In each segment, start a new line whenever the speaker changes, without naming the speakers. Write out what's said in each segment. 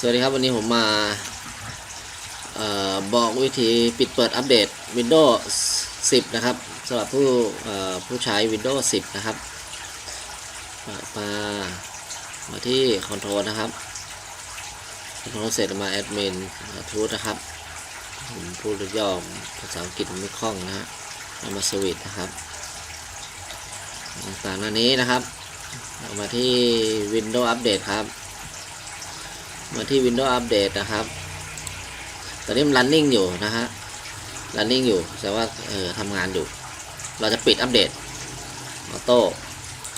สวัสดีครับวันนี้ผมมาออบอกวิธีปิดเปิดอัปเดต Windows 10 นะครับสำหรับผู้ผู้ใช้ Windows 10 นะครับมามามาที่ Control นะครับ Control เสร็จมา Admin ทูตนะครับผมพูดย่อมภาษาอังกฤษไม่คล่องนะฮะเอามาสวิตนะครับต่างหน้านี้นะครับเอามาที่ Windows Update ครับ มาที่ Windows Update นะครับ ตอนนี้มัน running อยู่นะฮะ running อยู่แสดงว่าเออทำงานอยู่ เราจะปิดอัปเดตออโต้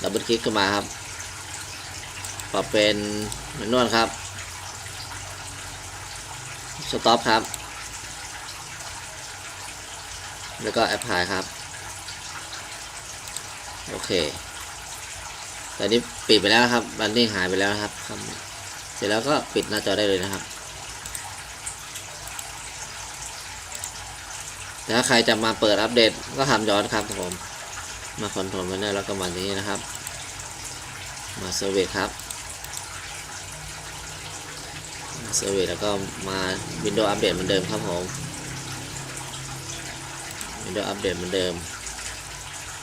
ดับเบิลคลิกขึ้นมาครับปรับเป็นเมนวลครับสต็อปครับ แล้วก็แอปพลายครับ โอเคตอนนี้ปิดไปแล้วครับ running หายไปแล้วนะครับครับ เสร็จแล้วก็ปิดหน้าจอได้เลยนะครับ ถ้าใครจะมาเปิดอัปเดตก็ทำย้อนครับผม มาคอนโทรลไว้ได้แล้วก็มานี้นะครับ มาเซอร์เวครับมาเซอร์เวแล้วก็มา Windows อัปเดตเหมือนเดิมครับผม Windows อัปเดตเหมือนเดิม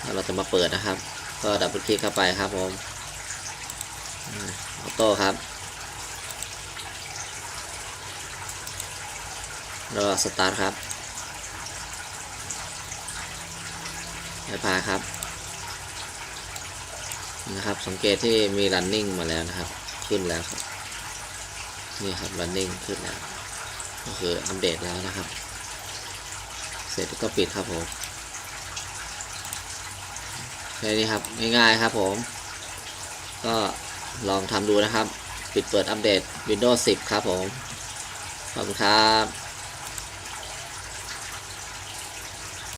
ถ้าเราจะมาเปิดนะครับ ก็ดับเบิลคลิกเข้าไปครับผมออโต้ครับ แล้วก็สตาร์ทครับไอพาครับ นะครับสังเกตที่มี running มาแล้วนะครับ ขึ้นแล้วครับ นี่ครับ running ขึ้นแล้ว ก็คืออัปเดตแล้วนะครับ เสร็จก็ปิดครับผมแค่นี้ครับง่ายๆครับผม ก็ลองทำดูนะครับ ปิดเปิดอัปเดต Windows 10 ครับผม ขอบคุณครับ